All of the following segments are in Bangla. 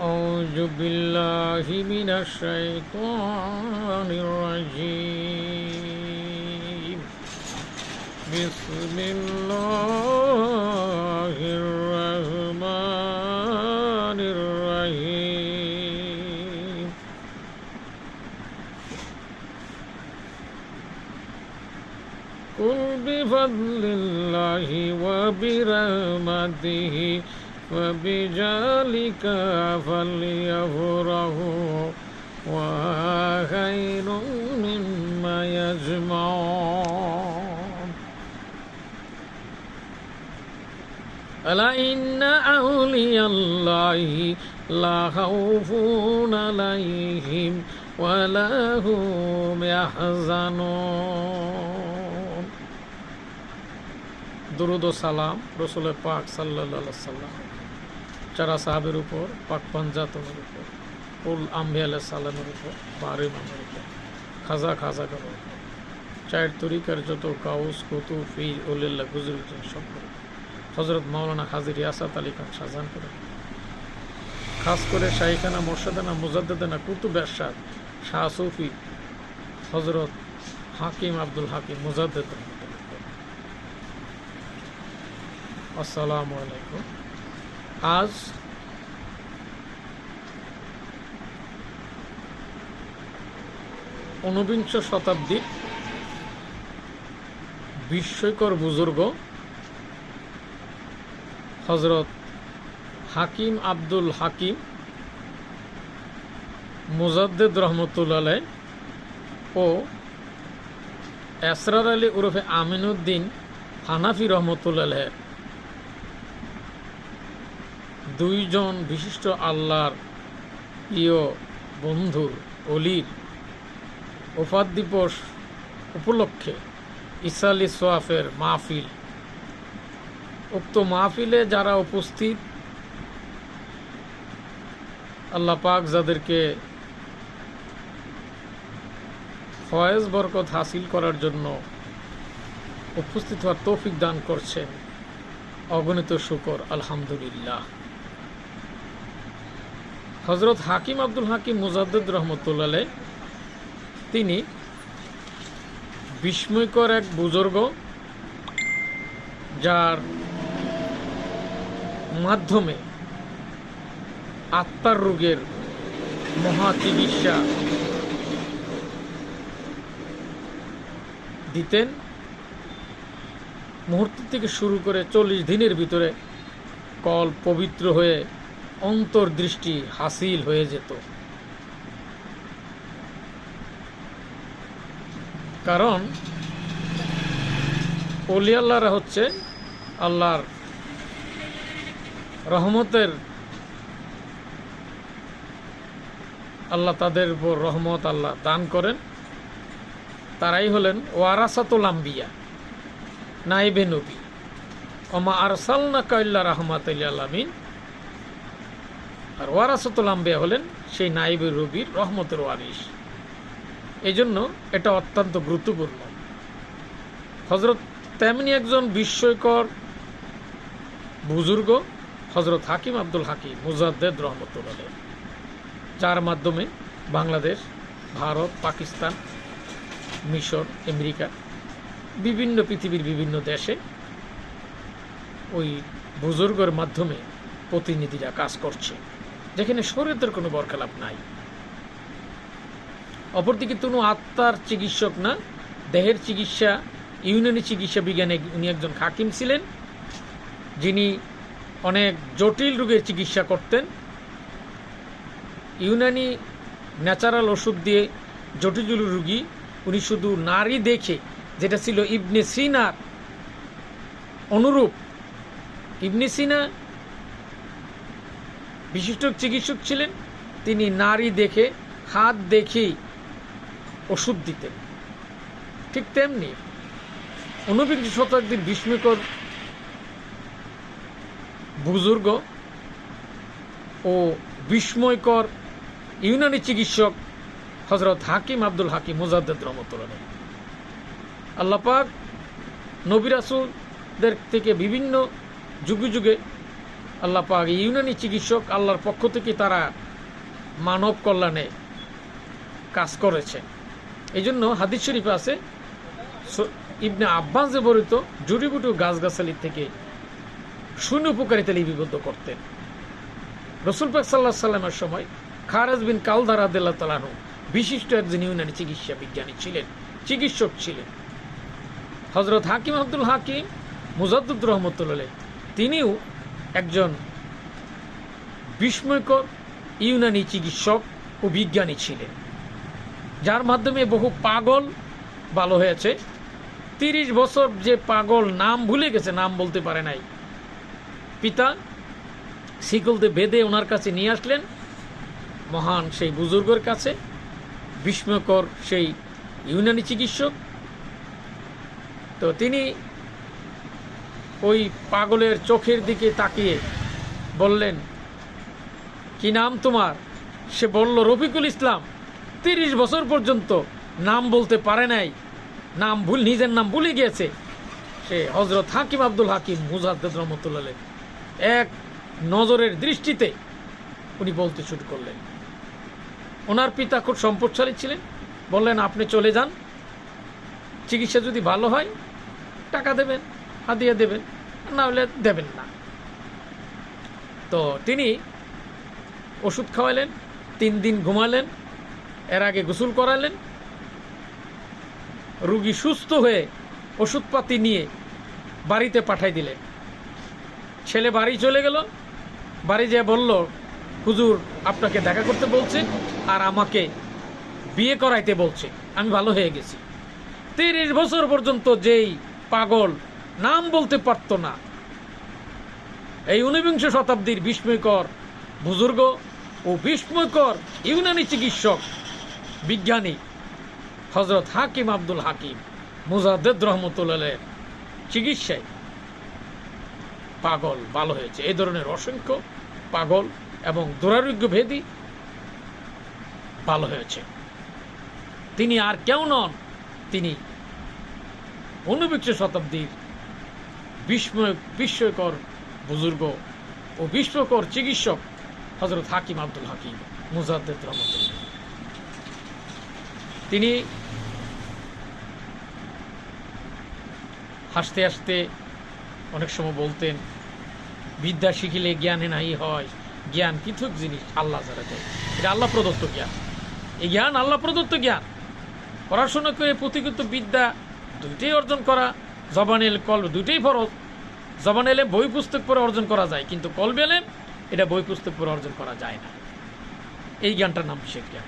أعوذ بالله من الشيطان الرجيم. بسم الله الرحمن الرحيم. قل بفضل الله وبرحمته. وبجالك فليفرحوا وخير مما يجمعون. ألا إن أولي الله لا خوف عليهم ولا هم يحزنون. درود و سلام رسول پاک صلی اللہ علیہ وسلم. চারা সাহাবের উপর পাক পাঞ্জাতনের উপর, উল আম্বি আলাহ সালামের উপর বারে মামের উপর, খাজা খাজা করার উপর, চায়ের তরিকার যত কাউস কুতু ফি উল্লাহ গুজরুদ্দিন সব হজরত মাওলানা হাজির ইয়াসাত আলী খান শাহজাহান করে, খাস করে শাহিখানা মোর্শাদানা মুজাদ্দানা কুতুব এরশাদ শাহ সৌফি হজরত হাকিম আব্দুল হাকিম, মুজাদ্দেদ। আসসালামু আলাইকুম। আজ ঊনবিংশ শতাব্দীর বিস্ময়কর বুজুর্গ হজরত হাকিম আব্দুল হাকিম মুজাদ্দেদ রহমতুল্লাহ ও এসরার আলী ওরফে আমিনুদ্দিন হানাফি রহমতুল্লাহ দুইজন বিশিষ্ট আল্লাহর প্রিয় বন্ধুর অলির ওফাত দিবস উপলক্ষে ইসালি সোয়াফের মাহফিল। উক্ত মাহফিলে যারা উপস্থিত, আল্লাহ পাক যাদেরকে ফয়েজ বরকত হাসিল করার জন্য উপস্থিত হওয়ার তৌফিক দান করছেন, অগণিত শুকর, আলহামদুলিল্লাহ। হজরত হাকিম আব্দুল হাকিম মুজাদ্দুদ রহমতুল্লাহ তিনি বিস্ময়কর এক বুজুর্গ যার মাধ্যমে আত্মার রোগের মহা চিকিৎসা দিতেন। মুহূর্ত থেকে শুরু করে চল্লিশ দিনের ভিতরে কল পবিত্র হয়ে অন্তর্দৃষ্টি হাসিল হয়ে যেত। কারণ অলি আল্লাহরা হচ্ছে আল্লাহর রহমতের, আল্লাহ তাদের উপর রহমত আল্লাহ দান করেন। তারাই হলেন ওয়ারাসাতুল আম্বিয়া নাইবে নবী। অমা আরসালনা কাল্লা রহমাত আলামিন। আর ওয়ারাসাতুল আম্বিয়া হলেন সেই নাইবে রবির রহমতের ওয়ারিস এই জন্য এটা অত্যন্ত গুরুত্বপূর্ণ। হজরত তেমনি একজন বিস্ময়কর বুজুর্গ হজরত হাকিম আব্দুল হাকিম মুজাদ্দেদ রহমতুল্লাহ, যার মাধ্যমে বাংলাদেশ, ভারত, পাকিস্তান, মিশর, আমেরিকা, বিভিন্ন পৃথিবীর বিভিন্ন দেশে ওই বুজুর্গের মাধ্যমে প্রতিনিধিরা কাজ করছে। যেখানে শরীরের কোনো বরখেলাপ নাই। অপরদিকে কোনো আত্মার চিকিৎসক না, দেহের চিকিৎসা, ইউনানি চিকিৎসা বিজ্ঞানে উনি একজন হাকিম ছিলেন, যিনি অনেক জটিল রোগের চিকিৎসা করতেন। ইউনানি ন্যাচারাল ওষুধ দিয়ে জটিল রুগী, উনি শুধু নারী দেখে, যেটা ছিল ইবনে সিনার অনুরূপ। ইবনে সিনা বিশিষ্ট চিকিৎসক ছিলেন। তিনি নারী দেখে হাত দেখেই ওষুধ দিতেন। ঠিক তেমনি ঊনবিংশ শতাব্দীর বিস্ময়কর বুজুর্গ ও বিস্ময়কর ইউনানি চিকিৎসক হজরত হাকিম আব্দুল হাকিম মুজাদ্দেদ রহমতুল্লাহ আল্লাপাক নবিরাসুলদের থেকে বিভিন্ন যুগে যুগে আল্লাহ পাক ইউনানি চিকিৎসক আল্লাহর পক্ষ থেকে তারা মানব কল্যাণে কাজ করেছে। এই জন্য হাদিস শরীফে আছে ইবনে আব্বাস যে বরিত জড়িবুটি ও গাছগাছালির থেকে শূন্য উপকারিতা লিপিবদ্ধ করতেন। রসুল পাক সাল্লাহ সাল্লামের সময় খারাজ বিন কালদার আদাল্লাহ তালানু বিশিষ্ট একজন ইউনানি চিকিৎসা বিজ্ঞানী ছিলেন, চিকিৎসক ছিলেন। হজরত হাকিম আব্দুল হাকিম মুজাদ্দুদ রহমতুল্লাহ তিনিও একজন বিস্ময়কর ইউনানি চিকিৎসক ও বিজ্ঞানী ছিলেন, যার মাধ্যমে বহু পাগল ভালো হয়েছে। তিরিশ বছর যে পাগল নাম ভুলে গেছে, নাম বলতে পারে নাই। পিতা শিকলতে বেঁধে ওনার কাছে নিয়ে আসলেন, মহান সেই বুজুর্গের কাছে, বিস্ময়কর সেই ইউনানি চিকিৎসক। তো তিনি ওই পাগলের চোখের দিকে তাকিয়ে বললেন, কি নাম তোমার? সে বলল, রফিকুল ইসলাম। তিরিশ বছর পর্যন্ত নাম বলতে পারে নাই। নাম ভুল, নিজের নাম ভুলে গিয়েছে। সে হজরত হাকিম আব্দুল হাকিম মুজাদ্দ রহমতুল্লাহ এক নজরের দৃষ্টিতে উনি বলতে শুরু করলেন। ওনার পিতা খুব সম্পদশালী ছিলেন। বললেন, আপনি চলে যান। চিকিৎসা যদি ভালো হয়, টাকা দেবেন। হাদিয়া দেবেন না হলে দেবেন না। তো তিনি ওষুধ খাওয়ালেন, তিন দিন ঘুমালেন, এর আগে গোসল করালেন। রুগী সুস্থ হয়ে ওষুধপাতি নিয়ে বাড়িতে পাঠাই দিলেন। ছেলে বাড়ি চলে গেল, বাড়ি যেয়ে বলল, হুজুর, আপনাকে দেখা করতে বলছে, আর আমাকে বিয়ে করাইতে বলছে। আমি ভালো হয়ে গেছি। তিরিশ বছর পর্যন্ত যেই পাগল নাম বলতে পারতো না। এই ঊনবিংশ শতাব্দীর বিস্ময়কর বুজুর্গ ও বিস্ময়কর ইউনানি চিকিৎসক, বিজ্ঞানী হজরত হাকিম আব্দুল হাকিম মুজাদ্দেদ রহমতুল্লাহ চিকিৎসায় পাগল ভালো হয়েছে। এই ধরনের অসংখ্য পাগল এবং দুরারোগ্য ভেদি ভালো হয়েছে। তিনি আর কেউ নন, তিনি ঊনবিংশ শতাব্দীর বিস্ময় বিস্ময়কর বুজুর্গ ও বিস্ময়কর চিকিৎসক হজরত হাকিম আব্দুল হাকিম মুজাদ্দেদ রহমতুল্লাহ। তিনি হাসতে হাসতে অনেক সময় বলতেন, বিদ্যা শিখিলে জ্ঞানে নাই হয়, জ্ঞান পৃথক জিনিস, আল্লাহ যারা দেয়। এটা আল্লাহ প্রদত্ত জ্ঞান। এই জ্ঞান আল্লাহ প্রদত্ত জ্ঞান। পড়াশোনা করে পুঁথিগত বিদ্যা দুইটাই অর্জন করা জবান এল কল দুইটাই ফরজ জবান এলে বই পুস্তক পড়ে অর্জন করা যায়, কিন্তু কল বেলে এটা বই পুস্তক পড়ে অর্জন করা যায় না। এই জ্ঞানটার নাম বিশেষ জ্ঞান।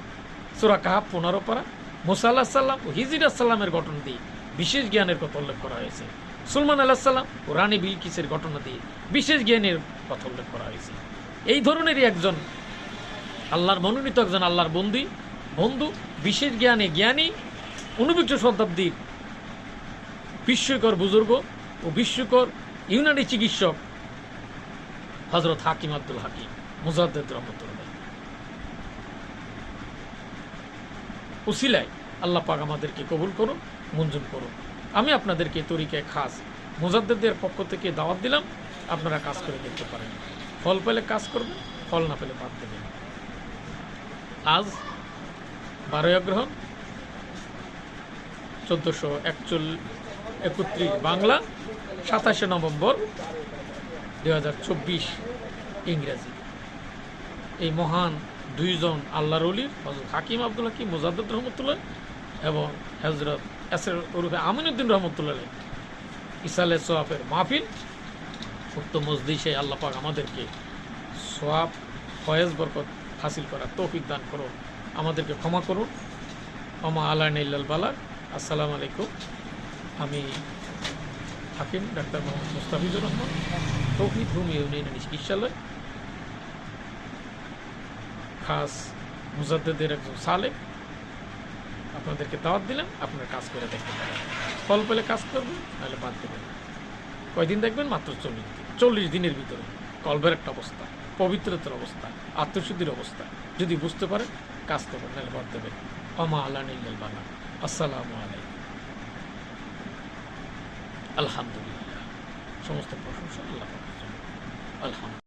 সুরা কাহাব পনেরো পারা, মুসা আল্লাহ সাল্লাম ও হিজির সাল্লামের ঘটনা দিয়ে বিশেষ জ্ঞানের কথা উল্লেখ করা হয়েছে। সুলমান আল্লাহ সাল্লাম ও রানী বিলকিসের ঘটনা দিয়ে বিশেষ জ্ঞানের কথা উল্লেখ করা হয়েছে। এই ধরনেরই একজন আল্লাহর মনোনীত একজন আল্লাহর বন্দি, বন্ধু, বিশেষ জ্ঞানে জ্ঞানী ঊনবিংশ শতাব্দীর বিস্ময়কর বুজুর্গ ও বিস্ময়কর ইউনানি চিকিৎসক হজরত হাকিম আব্দুল হাকিম, মুজাদ্দেদ রহমতুল্লাহ উসিলায় আল্লাহ পাক আমাদেরকে কবুল করুন মঞ্জুর করুন আমি আপনাদেরকে তরিকায় খাস মুজাদ্দেদের পক্ষ থেকে দাওয়াত দিলাম, আপনারা কাজ করে দেখতে পারেন। ফল পেলে কাজ করবেন, ফল না পেলে বাদ দেবেন। আজ বারোই অগ্রহণ, চোদ্দোশো একচল্লিশ, একত্রিশ বাংলা। সাতাশে নভেম্বর দুই হাজার চব্বিশ ইংরেজি। এই মহান দুইজন আল্লাহর অলির হজরত হাকিম আব্দুল হাকিম, মুজাদ্দুদ রহমতুল্লাহ এবং হজরত এসের ওরফে আমিনুদ্দিন রহমতুল্লাহ ইসালে সোয়াফের মাহফিল। উক্ত মসজিষে আল্লাহ পাক আমাদেরকে সোয়াব ফয়েজ, বরকত হাসিল করার তৌফিক দান করুন। আমাদেরকে ক্ষমা করুন। আল্লাহ ইল্লাল বালাক আসসালামু আলাইকুম। আমি হাকিম ডাক্তার মোহাম্মদ মুস্তাফিজুর রহমান, তৌহিদ ভূমি ইউনিয়ন চিকিৎসালয়। খাস মুজাদ্দেদের একজন সালেক। আপনাদেরকে দাওয়াত দিলাম, আপনার কাজ করে দেখতে পারেন। ফল পেলে কাজ করবেন, নাহলে বাদ দেবেন কয়দিন দেখবেন? মাত্র চল্লিশ দিন। চল্লিশ দিনের ভিতরে। কলবের একটা অবস্থা, পবিত্রতার অবস্থা, আত্মশুদ্ধির অবস্থা। যদি বুঝতে পারেন, কাজ করবেন, নাহলে বাদ দেবেন অমা আল্লাহ নিল্লাল বালা আসসালামু আলাইকুম। আলহামদুলিল্লাহ সমস্ত প্রশংসা আল্লাহ পাকের জন্য। আলহামদুলিল্লাহ